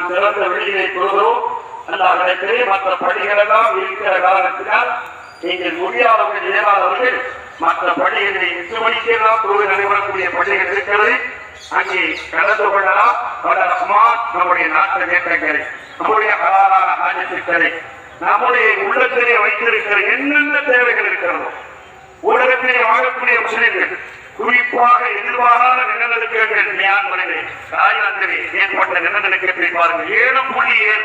நாம் சிறந்த வெளியிலே கொள்கிறோம் அந்த இடத்திலே மற்ற பள்ளிகள் எல்லாம் இருக்கிற காரணத்தினால் நீங்கள் முடியாதவர்கள் இயலாதவர்கள் மற்ற பள்ளிகளை எட்டு மணிக்கெல்லாம் தொழில் நடைபெறக்கூடிய பள்ளிகள் இருக்கிறது. அங்கே கலந்து கொள்ளலாம். பல ரஹ்மான் நம்முடைய நாட்டு நேற்றங்களை நம்முடைய கலாலான ஆஜத்துக்களை நம்முடைய உள்ளத்திலே வைத்திருக்கிற என்னென்ன தேவைகள் இருக்கிறதோ உலகத்திலே வாழக்கூடிய முஸ்லிம்கள் குறிப்பாக எதிர்பாராத நிலநடுக்கங்கள் மியான்மரிலே தாய்லாந்திலே ஏற்பட்ட நிலநடுக்கத்தை பாருங்கள். ஏழு புள்ளி ஏழு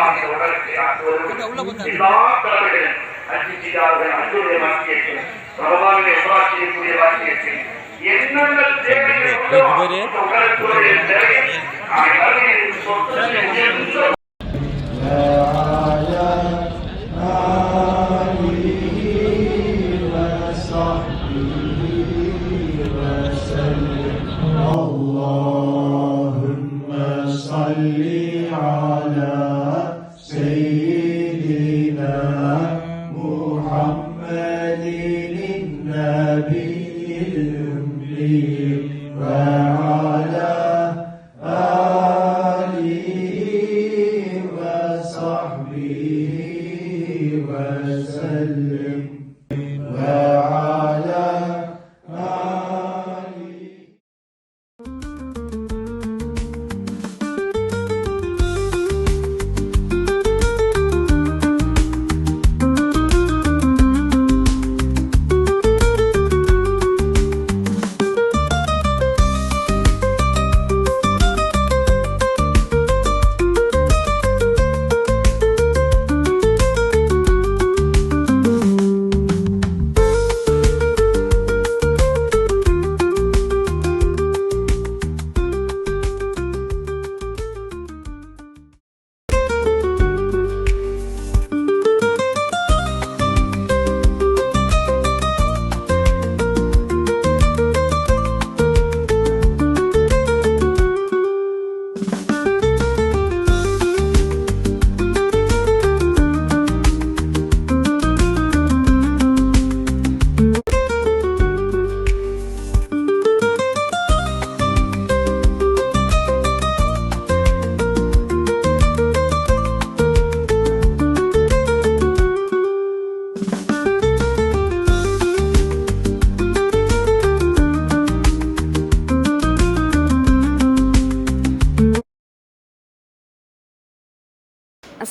ஆண்கள் பெண்கள் பாதிக்கப்படுகிறார்களோ அத்தனை இடங்களிலே பாதிப்பிலிருந்து நிம்மதி வர வேண்டும் அது போர் முடிவுக்கு வர வேண்டும் யாரெல்லாம் எதிராக துணையாக இருக்கிறார்களோ அவர்களை எதிராக இருக்கிற முஸ்லிம்கள் பள்ளி தொழிலாளர்கள் முடியாது உங்களால் முடியும் நீ நினைத்தால் உங்களுடைய உதவி வந்திருந்தால் நிச்சயமாக மாற்றம் ஏற்படும் அந்த ரஹ்மான் அப்படிப்பட்ட முஸ்லிம்களை கூட அனைவருக்கும் இடமாக உலகத்தை ஆக்குவது எல்லா தலைவர்களும் அச்சிச்சிதார்கள் அன்புடைய வாக்கியத்தை பிரபலாவிலே உருவாக்கியக்கூடிய வாக்கியத்தை என்னென்ன தேவைகள் உண்டோ அந்த உலகத்துடைய தேவை அனைவரையும் and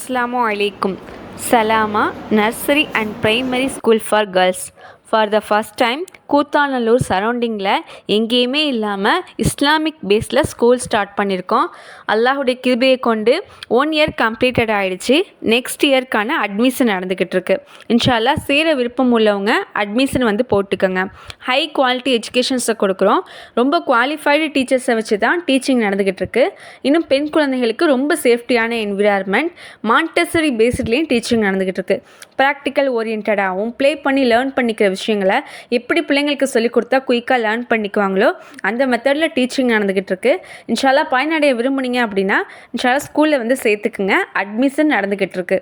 அஸ்லாமு அலைக்கும் Salama nursery and primary school for girls for the first time Koothanallur சரௌண்டிங்கில் எங்கேயுமே இல்லாமல் இஸ்லாமிக் பேஸில் ஸ்கூல் ஸ்டார்ட் பண்ணியிருக்கோம் அல்லாஹுடைய கிருபையை கொண்டு ஒன் இயர் கம்ப்ளீட்டட் ஆகிடுச்சு நெக்ஸ்ட் இயர்க்கான அட்மிஷன் நடந்துக்கிட்டு இருக்கு. இன்ஷால்லா சேர விருப்பம் உள்ளவங்க அட்மிஷன் வந்து போட்டுக்கோங்க. ஹை குவாலிட்டி எஜுகேஷன்ஸை கொடுக்குறோம். ரொம்ப குவாலிஃபைடு டீச்சர்ஸை வச்சு தான் டீச்சிங் நடந்துக்கிட்டு இருக்கு. இன்னும் பெண் குழந்தைகளுக்கு ரொம்ப சேஃப்டியான என்விரான்மெண்ட் மாண்டெசரி பேஸ்ட்லேயும் டீச்சிங் நடந்துக்கிட்டு இருக்கு. ப்ராக்டிக்கல் ஓரியன்டாகவும் ப்ளே பண்ணி லேர்ன் பண்ணிக்கிற விஷயங்களை எப்படி பிள்ளைங்களுக்கு சொல்லிக் கொடுத்தா குயிக்காக லேர்ன் பண்ணிக்குவாங்களோ அந்த மெத்தடில் டீச்சிங் நடந்துக்கிட்டு இருக்கு இன்ஷால்லா பயனடைய விரும்புனீங்க அப்படின்னா இன்ஷால்லா ஸ்கூலில் வந்து சேர்த்துக்குங்க. அட்மிஷன் நடந்துக்கிட்டு இருக்கு